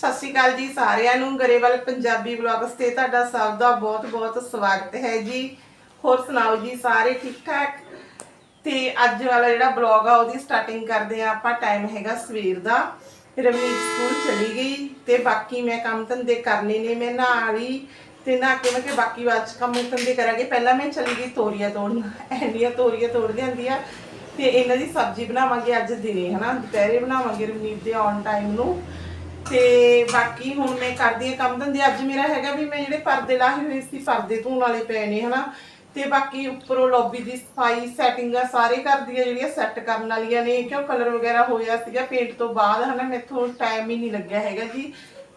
ਸਤਿ ਸ਼੍ਰੀ ਅਕਾਲ ਜੀ ਸਾਰਿਆਂ ਨੂੰ, ਗਰੇਵਾਲ ਪੰਜਾਬੀ ਵਲੌਗਸ ਤੇ ਤੁਹਾਡਾ ਸਭ ਦਾ ਬਹੁਤ-ਬਹੁਤ ਸਵਾਗਤ ਹੈ ਜੀ। ਹੋਰ ਸੁਣਾਓ ਜੀ, ਸਾਰੇ ਠੀਕ ਠਾਕ ਤੇ ਅੱਜ ਵਾਲਾ ਜਿਹੜਾ ਬਲੌਗ ਆ, ਉਹਦੀ ਸਟਾਰਟਿੰਗ ਕਰਦੇ ਆ ਆਪਾਂ ਟਾਈਮ ਹੈਗਾ ਸਵੇਰ ਦਾ। ਰਵਨੀਤ ਸਕੂਲ ਚਲੀ ਗਈ ਤੇ ਬਾਕੀ ਮੈਂ ਕੰਮ ਧੰਦੇ ਕਰਨੇ ਨੇ, ਮੈਂ ਨਹਾ ਲਈ ਤੇ ਨਹਾ ਕੇ ਮੈਂ ਕਿ ਬਾਕੀ ਬਾਅਦ ਚ ਕੰਮ ਧੰਦੇ ਕਰਾਂਗੇ। ਪਹਿਲਾਂ ਮੈਂ ਚਲੀ ਗਈ ਤੋਰੀਆਂ ਤੋੜਨ ਐਨੀਆਂ ਤੋਰੀਆਂ ਤੋੜ ਲਿਆਂਦੀ ਆ ਤੇ ਇਹਨਾਂ ਦੀ ਸਬਜ਼ੀ ਬਣਾਵਾਂਗੇ ਅੱਜ ਦਿਨੇ, ਹਨਾ? ਦੁਪਹਿਰੇ ਬਣਾਵਾਂਗੇ ਰਵਨੀਤ ਦੇ ਔਨ ਟਾਈਮ ਨੂੰ। ਤੇ ਬਾਕੀ ਹੁਣ ਮੈਂ ਕਰਦੀ ਆ ਕੰਮ ਧੰਦੇ। ਅੱਜ ਮੇਰਾ ਹੈਗਾ ਵੀ ਮੈਂ ਜਿਹੜੇ ਪਰਦੇ ਲਾਏ ਹੋਏ ਸੀ, ਪਰਦੇ ਧੋਣ ਵਾਲੇ ਪਏ ਨੇ, ਹਨਾ। ਤੇ ਬਾਕੀ ਉੱਪਰੋਂ ਲੌਬੀ ਦੀ ਸਫ਼ਾਈ ਸੈਟਿੰਗਾਂ ਸਾਰੇ ਘਰ ਦੀਆਂ ਜਿਹੜੀਆਂ ਸੈੱਟ ਕਰਨ ਵਾਲੀਆਂ ਨੇ। ਕਿਉਂ ਕਲਰ ਵਗੈਰਾ ਹੋਇਆ ਸੀਗਾ ਪੇਂਟ ਤੋਂ ਬਾਅਦ, ਹਨਾ। ਮੈਥੋਂ ਟਾਈਮ ਹੀ ਨਹੀਂ ਲੱਗਿਆ ਹੈਗਾ ਜੀ।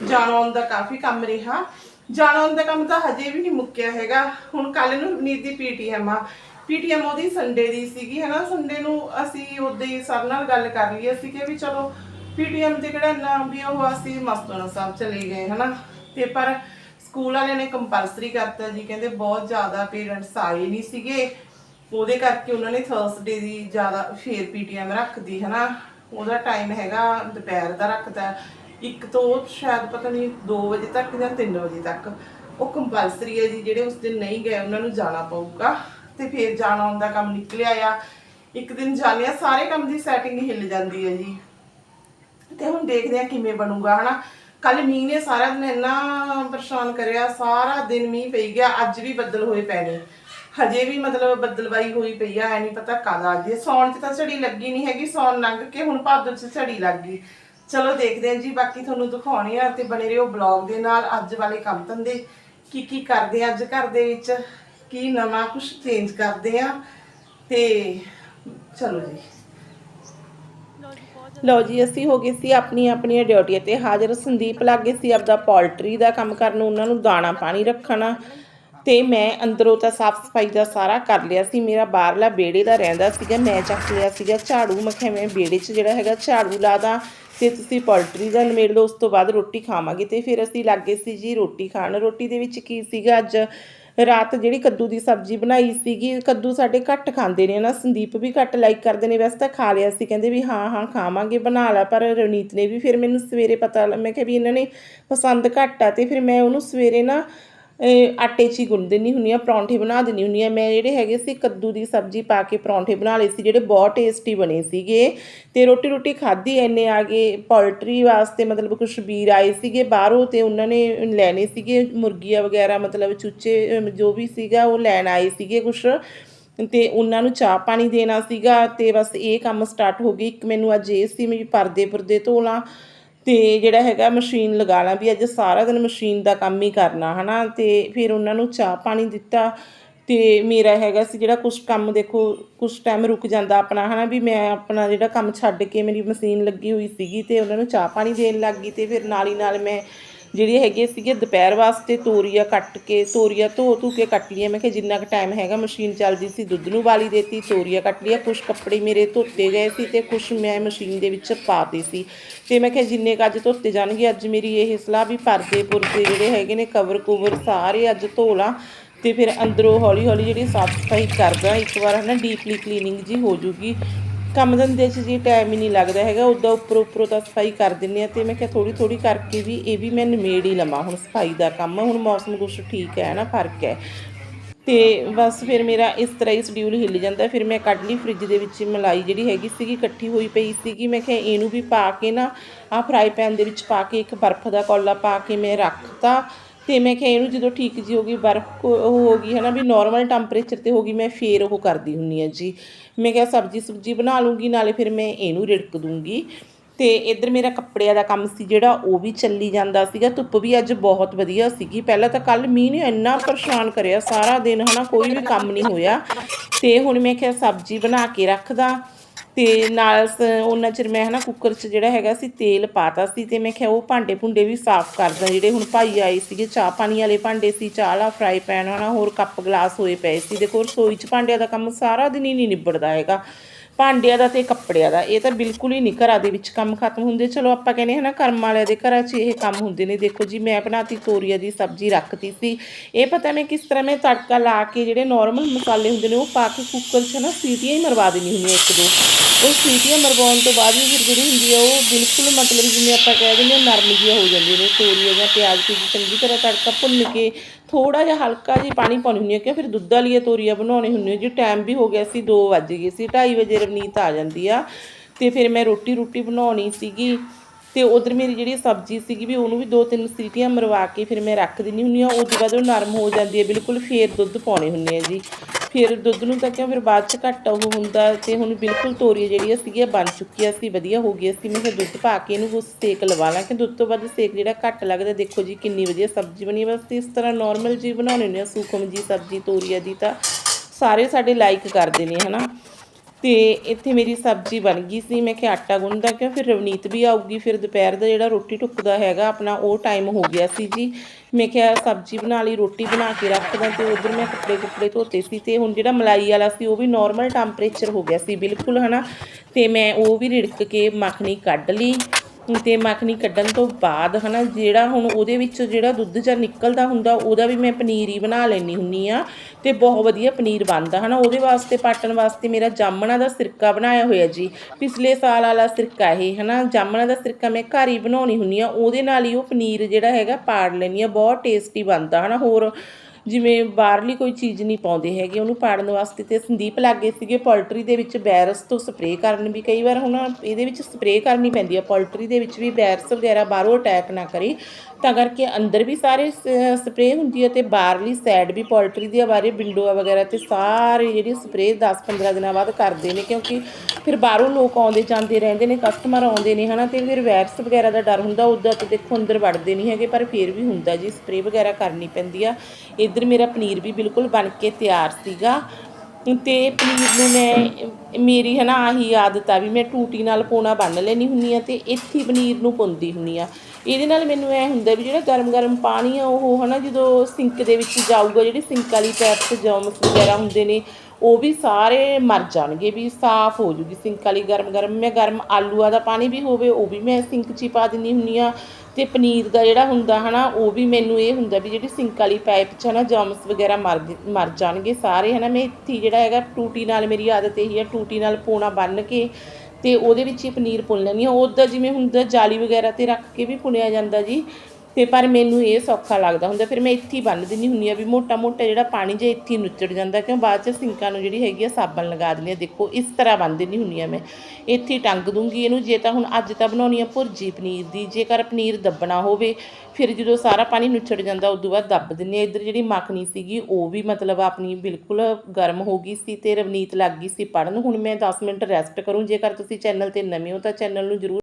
ਜਾਣ ਆਉਣ ਦਾ ਕਾਫੀ ਕੰਮ ਰਿਹਾ। ਜਾਣ ਆਉਣ ਦਾ ਕੰਮ ਤਾਂ ਹਜੇ ਵੀ ਨਹੀਂ ਮੁੱਕਿਆ ਹੈਗਾ। ਹੁਣ ਕੱਲ ਨੂੰ ਨੀਤ ਦੀ ਪੀਟੀਐਮ ਆ। ਪੀਟੀਐਮ ਉਹਦੀ ਸੰਡੇ ਦੀ ਸੀਗੀ, ਹਨਾ। ਸੰਡੇ ਨੂੰ ਅਸੀਂ ਉਦੋਂ ਹੀ ਸਰ ਨਾਲ ਗੱਲ ਕਰ ਲਈ ਅਸੀਂ ਕਿ ਵੀ ਚਲੋ ਪੀਟੀਐਮ ਤੇ ਕਿਹੜਾ ਨਾ ਵੀ ਉਹ ਅਸੀਂ ਮਸਤਾਨਾ ਸਾਹਿਬ ਚਲੇ ਗਏ, ਹਨਾ? ਤੇ ਪਰ ਸਕੂਲ ਵਾਲਿਆਂ ਨੇ ਕੰਪਲਸਰੀ ਕਰਤਾ ਜੀ, ਕਹਿੰਦੇ ਬਹੁਤ ਜ਼ਿਆਦਾ ਪੇਰੈਂਟਸ ਆਏ ਨਹੀਂ ਸੀਗੇ। ਉਹਦੇ ਕਰਕੇ ਉਹਨਾਂ ਨੇ ਥਰਸਡੇ ਦੀ ਜ਼ਿਆਦਾ ਫੇਰ ਪੀਟੀਐਮ ਰੱਖਦੀ, ਹਨਾ? ਉਹਦਾ ਟਾਈਮ ਹੈਗਾ, ਦੁਪਹਿਰ ਦਾ ਰੱਖਦਾ ਇੱਕ ਤੋਂ ਸ਼ਾਇਦ ਪਤਾ ਨਹੀਂ 2 ਵਜੇ ਤੱਕ ਜਾਂ 3 ਵਜੇ ਤੱਕ। ਉਹ ਕੰਪਲਸਰੀ ਹੈ ਜੀ, ਜਿਹੜੇ ਉਸ ਦਿਨ ਨਹੀਂ ਗਏ, ਉਹਨਾਂ ਨੂੰ ਜਾਣਾ ਪਊਗਾ। ਤੇ ਫੇਰ ਜਾਣਾ ਆਉਣ ਦਾ ਕੰਮ ਨਿਕਲਿਆ ਆ। ਇੱਕ ਦਿਨ ਜਾਂਦੇ ਆ, ਸਾਰੇ ਕੰਮ ਦੀ ਸੈਟਿੰਗ ਹਿੱਲ ਜਾਂਦੀ ਹੈ ਜੀ। ਤੇ ਹੁਣ ਦੇਖਦੇ ਆ ਕਿਵੇਂ ਬਣੂਗਾ, ਹਨਾ? ਕੱਲ ਮੀਂਹ ਨੇ ਸਾਰਾ ਦਿਨ ਇੰਨਾ ਪਰੇਸ਼ਾਨ ਕਰਿਆ, ਸਾਰਾ ਦਿਨ ਮੀਂਹ ਪਈ ਗਿਆ, ਅੱਜ ਵੀ ਬੱਦਲ ਹੋਏ ਪਏ ਨੇ। ਹਜੇ ਵੀ ਮਤਲਬ ਬੱਦਲਵਾਈ ਹੋਈ ਪਈ ਆ, ਐ ਨਹੀਂ ਪਤਾ ਕਦ ਆ ਜੇ ਸੌਣ 'ਚ ਤਾਂ ਝੜੀ ਲੱਗੀ ਨਹੀਂ ਹੈਗੀ, ਸੌਣ ਲੰਘ ਕੇ ਹੁਣ ਭਾਦੋ 'ਚ ਝੜੀ ਲੱਗ ਗਈ। ਚਲੋ ਦੇਖਦੇ ਹਾਂ ਜੀ, ਬਾਕੀ ਤੁਹਾਨੂੰ ਦਿਖਾਉਣੇ ਆ ਤੇ ਬਣੇ ਰਹੋ ਬਲੌਗ ਦੇ ਨਾਲ ਅੱਜ ਵਾਲੇ ਕੰਮ ਧੰਦੇ। ਕੀ ਕੀ ਕਰਦੇ ਅੱਜ ਘਰ ਦੇ ਵਿੱਚ? ਕੀ ਨਵਾਂ ਕੁਝ ਚੇਂਜ ਕਰਦੇ ਆ? ਤੇ ਚਲੋ ਜੀ। ਲਓ ਜੀ, ਅਸੀਂ ਹੋ ਗਏ ਸੀ ਆਪਣੀ ਆਪਣੀਆਂ ਡਿਊਟੀਆਂ ਤੇ ਹਾਜ਼ਰ। ਸੰਦੀਪ ਲੱਗੇ ਸੀ ਆਪਦਾ ਪੋਲਟਰੀ ਦਾ ਕੰਮ ਕਰਨ, ਉਹਨਾਂ ਨੂੰ ਦਾਣਾ ਪਾਣੀ ਰੱਖਣਾ ਤੇ ਮੈਂ ਅੰਦਰੋਂ ਤਾਂ ਸਾਫ਼ ਸਫ਼ਾਈ ਦਾ ਸਾਰਾ ਕਰ ਲਿਆ ਸੀ। ਮੇਰਾ ਬਾਹਰਲਾ ਬੇੜੇ ਦਾ ਰਹਿੰਦਾ ਸੀਗਾ, ਮੈਂ ਚੱਕ ਲਿਆ ਸੀਗਾ ਝਾੜੂ, ਮੈਂ ਕਿਹਾ ਮੈਂ ਬੇੜੇ 'ਚ ਜਿਹੜਾ ਹੈਗਾ ਝਾੜੂ ਲਾਦਾ ਤੇ ਤੁਸੀਂ ਪੋਲਟਰੀ ਦਾ ਨਿਮੇੜ ਲਓ, ਉਸ ਤੋਂ ਬਾਅਦ ਰੋਟੀ ਖਾਵਾਂਗੇ ਤੇ ਫਿਰ ਅਸੀਂ ਲੱਗੇ ਸੀ ਜੀ ਰੋਟੀ ਖਾਣ। ਰੋਟੀ ਦੇ ਵਿੱਚ ਕੀ ਸੀਗਾ ਅੱਜ? ਰਾਤ ਜਿਹੜੀ ਕੱਦੂ ਦੀ ਸਬਜ਼ੀ ਬਣਾਈ ਸੀਗੀ, ਕੱਦੂ ਸਾਡੇ ਘੱਟ ਖਾਂਦੇ ਨੇ ਨਾ ਸੰਦੀਪ ਵੀ ਘੱਟ ਲਾਈਕ ਕਰਦੇ ਨੇ, ਵੈਸੇ ਤਾਂ ਖਾ ਲਿਆ ਸੀ, ਕਹਿੰਦੇ ਵੀ ਹਾਂ ਹਾਂ, ਖਾਵਾਂਗੇ, ਬਣਾ ਲੈ, ਪਰ ਰਵਨੀਤ ਨੇ ਵੀ ਫਿਰ ਮੈਨੂੰ ਸਵੇਰੇ ਪਤਾ ਮੈਂ ਕਿਹਾ ਵੀ ਇਹਨਾਂ ਨੇ ਪਸੰਦ ਘੱਟ ਆ, ਤੇ ਫਿਰ ਮੈਂ ਉਹਨੂੰ ਸਵੇਰੇ ਨਾ ਆਟੇ 'ਚ ਹੀ ਗੁੰਨ ਦਿੰਦੀ ਹੁੰਦੀ ਹਾਂ, ਪਰੌਂਠੇ ਬਣਾ ਦਿੰਦੀ ਹੁੰਦੀ ਹਾਂ। ਮੈਂ ਜਿਹੜੇ ਹੈਗੇ ਸੀ ਕੱਦੂ ਦੀ ਸਬਜ਼ੀ ਪਾ ਕੇ ਪਰੌਂਠੇ ਬਣਾ ਲਏ ਸੀ, ਜਿਹੜੇ ਬਹੁਤ ਟੇਸਟੀ ਬਣੇ ਸੀਗੇ। ਤੇ ਰੋਟੀ ਰੋਟੀ ਖਾਧੀ ਐਨੇ ਆ ਗਏ ਪੋਲਟਰੀ ਵਾਸਤੇ ਮਤਲਬ ਕੁਝ ਵੀਰ ਆਏ ਸੀਗੇ ਬਾਹਰੋਂ ਤੇ ਉਹਨਾਂ ਨੇ ਲੈਣੇ ਸੀਗੇ ਮੁਰਗੀਆਂ ਵਗੈਰਾ, ਮਤਲਬ ਚੂਚੇ ਜੋ ਵੀ ਸੀਗਾ ਉਹ ਲੈਣ ਆਏ ਸੀਗੇ ਕੁਝ ਤੇ ਉਹਨਾਂ ਨੂੰ ਚਾਹ ਪਾਣੀ ਦੇਣਾ ਸੀਗਾ ਤੇ ਬਸ ਇਹ ਕੰਮ ਸਟਾਰਟ ਹੋ ਗਈ ਇੱਕ ਮੈਨੂੰ ਅੱਜ ਇਹ ਸੀ ਵੀ ਪਰਦੇ ਪੁਰਦੇ ਧੋ ਅਤੇ ਜਿਹੜਾ ਹੈਗਾ ਮਸ਼ੀਨ ਲਗਾ ਲਾਂ ਵੀ ਅੱਜ ਸਾਰਾ ਦਿਨ ਮਸ਼ੀਨ ਦਾ ਕੰਮ ਹੀ ਕਰਨਾ ਹੈ ਨਾ ਅਤੇ ਫਿਰ ਉਹਨਾਂ ਨੂੰ ਚਾਹ ਪਾਣੀ ਦਿੱਤਾ ਅਤੇ ਮੇਰਾ ਹੈਗਾ ਸੀ ਜਿਹੜਾ ਕੁਛ ਕੰਮ ਦੇਖੋ, ਕੁਛ ਟਾਈਮ ਰੁਕ ਜਾਂਦਾ ਆਪਣਾ ਹੈ ਨਾ ਵੀ ਮੈਂ ਆਪਣਾ ਜਿਹੜਾ ਕੰਮ ਛੱਡ ਕੇ ਮੇਰੀ ਮਸ਼ੀਨ ਲੱਗੀ ਹੋਈ ਸੀਗੀ ਅਤੇ ਉਹਨਾਂ ਨੂੰ ਚਾਹ ਪਾਣੀ ਦੇਣ ਲੱਗ ਗਈ ਅਤੇ ਫਿਰ ਨਾਲ ਹੀ ਨਾਲ ਮੈਂ ਜਿਹੜੀ ਹੈਗੇ ਸੀਗੇ ਦੁਪਹਿਰ ਵਾਸਤੇ ਤੋਰੀਆ ਕੱਟ ਕੇ, ਤੋਰੀਆ ਧੋ ਧੂ ਕੇ ਕੱਟ ਲਈਆਂ। ਮੈਂ ਕਿਹਾ ਜਿੰਨਾ ਕੁ ਟਾਈਮ ਹੈਗਾ ਮਸ਼ੀਨ ਚੱਲਦੀ ਸੀ, ਦੁੱਧ ਨੂੰ ਬਾਲੀ ਦੇਤੀ, ਤੋਰੀਆ ਕੱਟ ਲਿਆ ਕੁਝ ਕੱਪੜੇ ਮੇਰੇ ਧੋਤੇ ਗਏ ਸੀ ਤੇ ਕੁਝ ਮੈਂ ਮਸ਼ੀਨ ਦੇ ਵਿੱਚ ਪਾਤੇ ਸੀ। ਤੇ ਮੈਂ ਕਿਹਾ ਜਿੰਨੇ ਕੁ ਅੱਜ ਧੋਤੇ ਜਾਣਗੇ, ਅੱਜ ਮੇਰੀ ਇਹ ਸਲਾਹ ਵੀ ਪਰਦੇ ਪੁਰਦੇ ਜਿਹੜੇ ਹੈਗੇ ਨੇ ਕਵਰ ਕੁਵਰ ਸਾਰੇ ਅੱਜ ਧੋ ਲਾਂ ਤੇ ਫਿਰ ਅੰਦਰੋਂ ਹੌਲੀ ਹੌਲੀ ਜਿਹੜੀ ਸਾਫ਼ ਸਫ਼ਾਈ ਕਰਦਾ, ਇੱਕ ਵਾਰ ਹਨਾ ਡੀਪਲੀ ਕਲੀਨਿੰਗ ਜੀ ਹੋ ਜੂਗੀ। ਕੰਮ ਧੰਦੇ 'ਚ ਜੀ ਟਾਈਮ ਹੀ ਨਹੀਂ ਲੱਗਦਾ ਹੈਗਾ ਉੱਦਾਂ ਉੱਪਰ ਉੱਪਰੋਂ ਤਾਂ ਸਫ਼ਾਈ ਕਰ ਦਿੰਨੇ ਆ ਤੇ ਮੈਂ ਕਿਹਾ ਥੋੜੀ ਥੋੜੀ ਕਰਕੇ ਵੀ ਇਹ ਵੀ ਮੈਂ ਨਿਮੇੜ ਹੀ ਲਵਾਂ ਹੁਣ ਸਫ਼ਾਈ ਦਾ ਕੰਮ, ਹੁਣ ਮੌਸਮ ਕੁਛ ਠੀਕ ਹੈ ਨਾ, ਫ਼ਰਕ ਹੈ। ਤੇ ਬਸ ਫਿਰ ਮੇਰਾ ਇਸ ਤਰ੍ਹਾਂ ਹੀ ਸ਼ਡਿਊਲ ਹਿੱਲ ਜਾਂਦਾ, ਫਿਰ ਮੈਂ ਕੱਢ ਲਈ ਫ੍ਰਿਜ ਦੇ ਵਿੱਚ ਮਲਾਈ ਜਿਹੜੀ ਹੈਗੀ ਸੀਗੀ, ਇਕੱਠੀ ਹੋਈ ਪਈ ਸੀਗੀ, ਮੈਂ ਕਿਹਾ ਇਹਨੂੰ ਵੀ ਪਾ ਕੇ ਨਾ ਆ ਫਰਾਈ ਪੈਨ ਦੇ ਵਿੱਚ ਪਾ ਕੇ ਇੱਕ ਬਰਫ਼ ਦਾ ਕੌਲਾ ਪਾ ਕੇ ਮੈਂ ਰੱਖਤਾ ਤੇ ਮੈਂ ਕਿਹਾ ਇਹਨੂੰ ਜਦੋਂ ਠੀਕ ਜੀ ਹੋ ਗਈ, ਬਰਫ਼ ਉਹ ਹੋ ਗਈ ਹੈ ਨਾ ਵੀ ਨਾਰਮਲ ਟੈਂਪਰੇਚਰ ਤੇ ਹੋ ਗਈ, ਮੈਂ ਫੇਰ ਉਹ ਕਰਦੀ ਹੁੰਨੀ ਆ ਜੀ। ਮੈਂ ਕਿਹਾ ਸਬਜੀ ਸੁਬਜੀ ਬਣਾ ਲੂੰਗੀ, ਨਾਲੇ ਫਿਰ ਮੈਂ ਇਹਨੂੰ ਰਿੜਕ ਦੂੰਗੀ। ਤੇ ਇੱਧਰ ਮੇਰਾ ਕੱਪੜਿਆਂ ਦਾ ਕੰਮ ਸੀ ਜਿਹੜਾ, ਉਹ ਵੀ ਚੱਲੀ ਜਾਂਦਾ ਸੀਗਾ। ਧੁੱਪ ਵੀ ਅੱਜ ਬਹੁਤ ਵਧੀਆ ਸੀਗੀ। ਪਹਿਲਾਂ ਤਾਂ ਕੱਲ ਮੀਂਹ ਨੇ ਇੰਨਾ ਪਰੇਸ਼ਾਨ ਕਰਿਆ ਸਾਰਾ ਦਿਨ, ਹਨਾ, ਕੋਈ ਵੀ ਕੰਮ ਨਹੀਂ ਹੋਇਆ। ਤੇ ਹੁਣ ਮੈਂ ਕਿਹਾ ਸਬਜੀ ਬਣਾ ਕੇ ਰੱਖਦਾ। ਤੇ ਨਾਲ ਸ- ਉਹਨਾਂ ਚਿਰ ਮੈਂ ਹਨਾ ਕੁੱਕਰ 'ਚ ਜਿਹੜਾ ਹੈਗਾ ਸੀ ਤੇਲ ਪਾਤਾ ਸੀ ਤੇ ਮੈਂ ਕਿਹਾ ਉਹ ਭਾਂਡੇ ਭੁੰਡੇ ਵੀ ਸਾਫ਼ ਕਰਦਾ, ਜਿਹੜੇ ਹੁਣ ਭਾਈ ਆਏ ਸੀਗੇ, ਚਾਹ ਪਾਣੀ ਵਾਲੇ ਭਾਂਡੇ ਸੀ, ਚਾਹ ਵਾਲਾ ਫਰਾਈ ਪੈਨ ਹਨਾ, ਹੋਰ ਕੱਪ ਗਲਾਸ ਹੋਏ ਪਏ ਸੀ। ਦੇਖੋ ਰਸੋਈ 'ਚ ਭਾਂਡਿਆਂ ਦਾ ਕੰਮ ਸਾਰਾ ਦਿਨ ਹੀ ਨਹੀਂ ਨਿਬੜਦਾ ਹੈਗਾ। ਭਾਂਡਿਆਂ ਦਾ ਤੇ ਕੱਪੜਿਆਂ ਦਾ, ਇਹ ਤਾਂ ਬਿਲਕੁਲ ਹੀ ਨਹੀਂ ਘਰਾਂ ਦੇ ਵਿੱਚ ਕੰਮ ਖਤਮ ਹੁੰਦੇ। ਚਲੋ ਆਪਾਂ ਕਹਿੰਦੇ ਹਨਾ ਕਰਮ ਵਾਲਿਆਂ ਦੇ ਘਰਾਂ 'ਚ ਇਹ ਕੰਮ ਹੁੰਦੇ ਨੇ। ਦੇਖੋ ਜੀ, ਮੈਂ ਬਣਾਤੀ ਤੋਰੀਆ ਦੀ ਸਬਜ਼ੀ, ਰੱਖਤੀ ਸੀ। ਇਹ ਪਤਾ ਮੈਂ ਕਿਸ ਤਰ੍ਹਾਂ ਮੈਂ ਤੜਕਾ ਲਾ ਕੇ ਜਿਹੜੇ ਨਾਰਮਲ ਮਸਾਲੇ ਹੁੰਦੇ ਨੇ, ਉਹ ਪਾ ਕੇ ਕੁੱਕਰ 'ਚ ਨਾ ਸੀਟੀਆਂ ਹੀ ਮਰਵਾ ਦੇਣੀ ਹੁੰਦੀਆਂ ਇੱਕ ਦੋ। ਉਹ ਸੀਟੀਆਂ ਮਰਵਾਉਣ ਤੋਂ ਬਾਅਦ ਵੀ ਫਿਰ ਜਿਹੜੀ ਹੁੰਦੀ ਆ, ਉਹ ਬਿਲਕੁਲ ਮਤਲਬ ਜਿਵੇਂ ਆਪਾਂ ਕਹਿ ਦਿੰਦੇ ਹਾਂ, ਨਰਮ ਜਿਹੀਆਂ ਹੋ ਜਾਂਦੀਆਂ ਨੇ। ਤੋਰੀਆਂ ਜਾਂ ਪਿਆਜ਼ ਦੀ ਚੰਗੀ ਤਰ੍ਹਾਂ ਤੜਕਾ ਭੁੰਨ ਕੇ ਥੋੜਾ ਜਿਹਾ ਹਲਕਾ ਜਿਹਾ ਪਾਣੀ ਪਾਉਣੀ ਹੁੰਦੀ ਹੈ ਕਿ ਫਿਰ ਦੁੱਧ ਵਾਲੀਆਂ ਤੋਰੀਆਂ ਬਣਾਉਣੀ ਹੁੰਦੀਆਂ, ਜੀ ਟਾਈਮ ਵੀ ਹੋ ਗਿਆ ਸੀ 2 ਵੱਜ ਗਏ ਸੀ 2:30 ਵਜੇ ਰਵਨੀਤ ਆ ਜਾਂਦੀ ਆ, ਤੇ ਫਿਰ ਮੈਂ ਰੋਟੀ ਰੋਟੀ ਬਣਾਉਣੀ ਸੀਗੀ। ਤੇ ਉਧਰ ਮੇਰੀ ਜਿਹੜੀ ਸਬਜ਼ੀ ਸੀਗੀ ਵੀ ਉਹਨੂੰ ਵੀ ਦੋ ਤਿੰਨ ਸੀਟੀਆਂ ਮਰਵਾ ਕੇ ਫਿਰ ਮੈਂ ਰੱਖ ਦਿੰਦੀ ਹੁੰਦੀ ਆ ਉਸ ਤੋਂ ਬਾਅਦ ਉਹ ਨਰਮ ਹੋ ਜਾਂਦੀ ਹੈ, ਬਿਲਕੁਲ ਫੇਰ ਦੁੱਧ ਪਾਉਣੇ ਹੁੰਦੇ ਆ ਜੀ। ਫਿਰ ਦੁੱਧ ਨੂੰ ਤਾਂ ਕਿਉਂ, ਫਿਰ ਬਾਅਦ ਚ ਘੱਟ ਉਹ ਹੁੰਦਾ ਤੇ ਹੁਣ ਬਿਲਕੁਲ ਤੋਰੀ ਜਿਹੜੀਆਂ ਸੀਗੀਆਂ ਬਣ ਚੁੱਕੀਆਂ ਸੀ, ਵਧੀਆ ਹੋ ਗਈਆਂ ਸੀ। ਮੈਂ ਫਿਰ ਦੁੱਧ ਪਾ ਕੇ ਇਹਨੂੰ ਉਸ ਸੇਕ ਲਵਾ ਲਾਂ ਕਿ ਦੁੱਧ ਤੋਂ ਬਾਅਦ ਸੇਕ ਜਿਹੜਾ ਘੱਟ ਲੱਗਦਾ, ਦੇਖੋ ਜੀ ਕਿੰਨੀ ਵਧੀਆ ਸਬਜ਼ੀ ਬਣੀ ਬਸ ਇਸ ਤਰ੍ਹਾਂ ਨਾਰਮਲ ਜੀ ਬਣਾਉਣੇ ਨੇ ਸੂਖਮ ਜੀ ਸਬਜ਼ੀ ਤੋਰੀਆ ਦੀ ਤਾਂ ਸਾਰੇ ਸਾਡੇ ਲਾਈਕ ਕਰਦੇ ਨੇ, ਹਨਾ। ਤੇ ਇੱਥੇ ਮੇਰੀ ਸਬਜ਼ੀ ਬਣ ਗਈ ਸੀ, ਮੈਂ ਕਿਹਾ ਆਟਾ ਗੁੰਨਦਾ ਕਿਉਂ? ਫਿਰ ਰਵਨੀਤ ਵੀ ਆਊਗੀ, ਫਿਰ ਦੁਪਹਿਰ ਦਾ ਜਿਹੜਾ ਰੋਟੀ ਟੁੱਕਦਾ ਹੈਗਾ, ਆਪਣਾ ਉਹ ਟਾਈਮ ਹੋ ਗਿਆ ਸੀ ਜੀ। ਮੈਂ ਕਿਹਾ ਸਬਜ਼ੀ ਬਣਾ ਲਈ, ਰੋਟੀ ਬਣਾ ਕੇ ਰੱਖਦਾ ਤੇ ਉਧਰ ਮੈਂ ਕੱਪੜੇ ਕੁੱਪੜੇ ਧੋਤੇ ਸੀ ਤੇ ਹੁਣ ਜਿਹੜਾ ਮਲਾਈ ਵਾਲਾ ਸੀ, ਉਹ ਵੀ ਨਾਰਮਲ ਟੈਂਪਰੇਚਰ ਹੋ ਗਿਆ ਸੀ, ਬਿਲਕੁਲ ਹਨਾ। ਤੇ ਮੈਂ ਉਹ ਵੀ ਰਿੜਕ ਕੇ ਮੱਖਣੀ ਕੱਢ ਲਈ। ਤੇ ਮੱਖਣੀ ਕੱਢਣ ਤੋਂ ਬਾਅਦ ਹਨਾ, ਜਿਹੜਾ ਹੁਣ ਉਹਦੇ ਵਿੱਚ ਜਿਹੜਾ ਦੁੱਧ ਜਾਂ ਨਿਕਲਦਾ ਹੁੰਦਾ, ਉਹਦਾ ਵੀ ਮੈਂ ਪਨੀਰ ਹੀ ਬਣਾ ਲੈਣੀ ਹੁੰਨੀ ਆ ਤੇ ਬਹੁਤ ਵਧੀਆ ਪਨੀਰ ਬਣਦਾ ਹਨਾ। ਉਹਦੇ ਵਾਸਤੇ, ਪਾਟਣ ਵਾਸਤੇ ਮੇਰਾ ਜਾਮਣਾ ਦਾ ਸਿਰਕਾ ਬਣਾਇਆ ਹੋਇਆ ਜੀ। ਪਿਛਲੇ ਸਾਲ ਵਾਲਾ ਸਿਰਕਾ ਇਹ ਹਨਾ, ਜਾਮਣਾ ਦਾ ਸਿਰਕਾ ਮੈਂ ਘਰ ਹੀ ਬਣਾਉਣੀ ਹੁੰਨੀ ਆ ਉਹਦੇ ਨਾਲ ਹੀ ਉਹ ਪਨੀਰ ਜਿਹੜਾ ਹੈਗਾ ਪਾੜ ਲੈਣੀ ਆ ਬਹੁਤ ਟੇਸਟੀ ਬਣਦਾ ਹਨਾ। ਹੋਰ ਜਿਵੇਂ ਬਾਹਰਲੀ ਕੋਈ ਚੀਜ਼ ਨਹੀਂ ਪਾਉਂਦੇ ਹੈਗੇ, ਉਹਨੂੰ ਪਾੜਨ ਵਾਸਤੇ ਤੇ ਸੰਦੀਪ ਲੱਗੇ ਸੀਗੇ, ਪੋਲਟਰੀ ਦੇ ਵਿੱਚ ਬੈਰਸ ਤੋਂ ਸਪਰੇਅ ਕਰਨ ਵੀ ਕਈ ਵਾਰ ਹੁਣ ਇਹਦੇ ਵਿੱਚ ਸਪਰੇਅ ਕਰਨੀ ਪੈਂਦੀ ਆ, ਪੋਲਟਰੀ ਦੇ ਵਿੱਚ ਵੀ ਬੈਰਸ ਵਗੈਰਾ ਬਾਹਰੋਂ ਅਟੈਕ ਨਾ ਕਰੇ, ਤਾਂ ਕਰਕੇ ਅੰਦਰ ਵੀ ਸਾਰੇ ਸਪਰੇਅ ਹੁੰਦੀ ਹੈ ਤੇ ਬਾਹਰਲੀ ਸਾਈਡ ਵੀ ਪੋਲਟਰੀ ਦੀ ਬਾਰੇ ਵਿੰਡੋਆਂ ਵਗੈਰਾ ਤੇ ਸਾਰੇ ਜਿਹੜੀ ਸਪਰੇਅ 10-15 ਦਿਨਾਂ ਬਾਅਦ ਕਰਦੇ ਨੇ, ਕਿਉਂਕਿ ਫਿਰ ਬਾਹਰੋਂ ਲੋਕ ਆਉਂਦੇ ਜਾਂਦੇ ਰਹਿੰਦੇ ਨੇ, ਕਸਟਮਰ ਆਉਂਦੇ ਨੇ, ਹਨਾ, ਤੇ ਫਿਰ ਵੈਰਸ ਵਗੈਰਾ ਦਾ ਡਰ ਹੁੰਦਾ ਉੱਦਾਂ ਤਾਂ ਦੇਖੋ ਅੰਦਰ ਵੜਦੇ ਨਹੀਂ ਹੈਗੇ, ਪਰ ਫਿਰ ਵੀ ਹੁੰਦਾ ਜੀ, ਸਪਰੇਅ ਵਗੈਰਾ ਕਰਨੀ ਪੈਂਦੀ ਆ ਇਹ ਇੱਧਰ ਮੇਰਾ ਪਨੀਰ ਵੀ ਬਿਲਕੁਲ ਬਣ ਕੇ ਤਿਆਰ ਸੀਗਾ। ਤੇ ਪਨੀਰ ਨੂੰ ਮੈਂ, ਮੇਰੀ ਹੈ ਨਾ ਆਹੀ ਆਦਤ ਆ ਵੀ ਮੈਂ ਟੂਟੀ ਨਾਲ ਪੋਣਾ ਬੰਨ ਲੈਣੀ ਹੁੰਨੀ ਆ ਤੇ ਇੱਥੇ ਪਨੀਰ ਨੂੰ ਪੁੰਦੀ ਹੁੰਨੀ ਆ। ਇਹਦੇ ਨਾਲ ਮੈਨੂੰ ਐ ਹੁੰਦਾ ਵੀ ਜਿਹੜਾ ਗਰਮ ਗਰਮ ਪਾਣੀ ਆ ਉਹ ਹਨਾ ਜਦੋਂ ਸਿੰਕ ਦੇ ਵਿੱਚ ਜਾਊਗਾ, ਜਿਹੜੀ ਸਿੰਕ ਵਾਲੀ ਪੈਪ 'ਚ ਜਰਮਸ ਵਗੈਰਾ ਹੁੰਦੇ ਨੇ ਉਹ ਵੀ ਸਾਰੇ ਮਰ ਜਾਣਗੇ, ਵੀ ਸਾਫ਼ ਹੋ ਜੂਗੀ, ਸਿੰਕ ਵਾਲੀ ਗਰਮ ਗਰਮ, ਮੈਂ ਗਰਮ ਆਲੂਆਂ ਦਾ ਪਾਣੀ ਵੀ ਹੋਵੇ, ਉਹ ਵੀ ਮੈਂ ਸਿੰਕ 'ਚ ਹੀ ਪਾ ਦਿੰਦੀ ਹੁੰਦੀ ਆ ਤੇ ਪਨੀਰ ਦਾ ਜਿਹੜਾ ਹੁੰਦਾ ਹਨਾ, ਉਹ ਵੀ ਮੈਨੂੰ ਇਹ ਹੁੰਦਾ ਵੀ ਜਿਹੜੀ ਸਿੰਕ ਵਾਲੀ ਪਾਈਪ 'ਚ ਹਨਾ ਜਮਸ ਵਗੈਰਾ ਮਰ ਮਰ ਜਾਣਗੇ ਸਾਰੇ ਹਨਾ। ਮੈਂ ਇੱਥੇ ਜਿਹੜਾ ਹੈਗਾ, ਟੂਟੀ ਨਾਲ ਮੇਰੀ ਆਦਤ ਇਹੀ ਆ ਟੂਟੀ ਨਾਲ ਪੋਣਾ ਬੰਨ ਕੇ ਤੇ ਉਹਦੇ ਵਿੱਚ ਹੀ ਪਨੀਰ ਭੁੰਨ ਲੈਂਦੀ ਹਾਂ। ਉੱਦਾਂ ਜਿਵੇਂ ਹੁੰਦਾ, ਜਾਲੀ ਵਗੈਰਾ ਤੇ ਰੱਖ ਕੇ ਵੀ ਭੁੰਨਿਆ ਜਾਂਦਾ ਜੀ। ਤੇ ਪਰ ਮੈਨੂੰ ਇਹ ਸੌਖਾ ਲੱਗਦਾ ਹੁੰਦਾ, ਫਿਰ ਮੈਂ ਇੱਥੇ ਹੀ ਬੰਨ ਦਿੰਦੀ ਹੁੰਦੀ ਆ ਵੀ ਮੋਟਾ ਮੋਟਾ ਜਿਹੜਾ ਪਾਣੀ ਜੇ ਇੱਥੇ ਹੀ ਨੁੱਚੜ ਜਾਂਦਾ, ਕਿਉਂ ਬਾਅਦ ਚ ਸਿੰਕਾਂ ਨੂੰ ਜਿਹੜੀ ਹੈਗੀ ਆ ਸਾਬਣ ਲਗਾ ਦਿੰਦੀ ਆ ਦੇਖੋ ਇਸ ਤਰ੍ਹਾਂ ਬੰਨ ਦਿੰਦੀ ਹੁੰਦੀ ਆ ਮੈਂ। ਇੱਥੇ ਟੰਗ ਦੂੰਗੀ ਇਹਨੂੰ, ਜੇ ਤਾਂ ਹੁਣ ਅੱਜ ਤਾਂ ਬਣਾਉਣੀ ਆ ਭੁਰਜੀ ਪਨੀਰ ਦੀ, ਜੇਕਰ ਪਨੀਰ ਦੱਬਣਾ ਹੋਵੇ, ਫਿਰ ਜਦੋਂ ਸਾਰਾ ਪਾਣੀ ਨੁੱਚੜ ਜਾਂਦਾ, ਉਦੋਂ ਬਾਅਦ ਦੱਬ ਦਿੰਦੇ ਆ ਇੱਧਰ ਜਿਹੜੀ ਮੱਖਣੀ ਸੀਗੀ, ਉਹ ਵੀ ਮਤਲਬ ਆਪਣੀ ਬਿਲਕੁਲ ਗਰਮ ਹੋ ਗਈ ਸੀ ਤੇ ਰਵਨੀਤ ਲੱਗ ਗਈ ਸੀ ਪੜਨ ਹੁਣ ਮੈਂ 10 ਮਿੰਟ ਰੈਸਟ ਕਰੂੰ, ਜੇਕਰ ਤੁਸੀਂ ਚੈਨਲ ਤੇ ਨਵੇਂ ਹੋ ਤਾਂ ਚੈਨਲ ਨੂੰ ਜ਼ਰੂਰ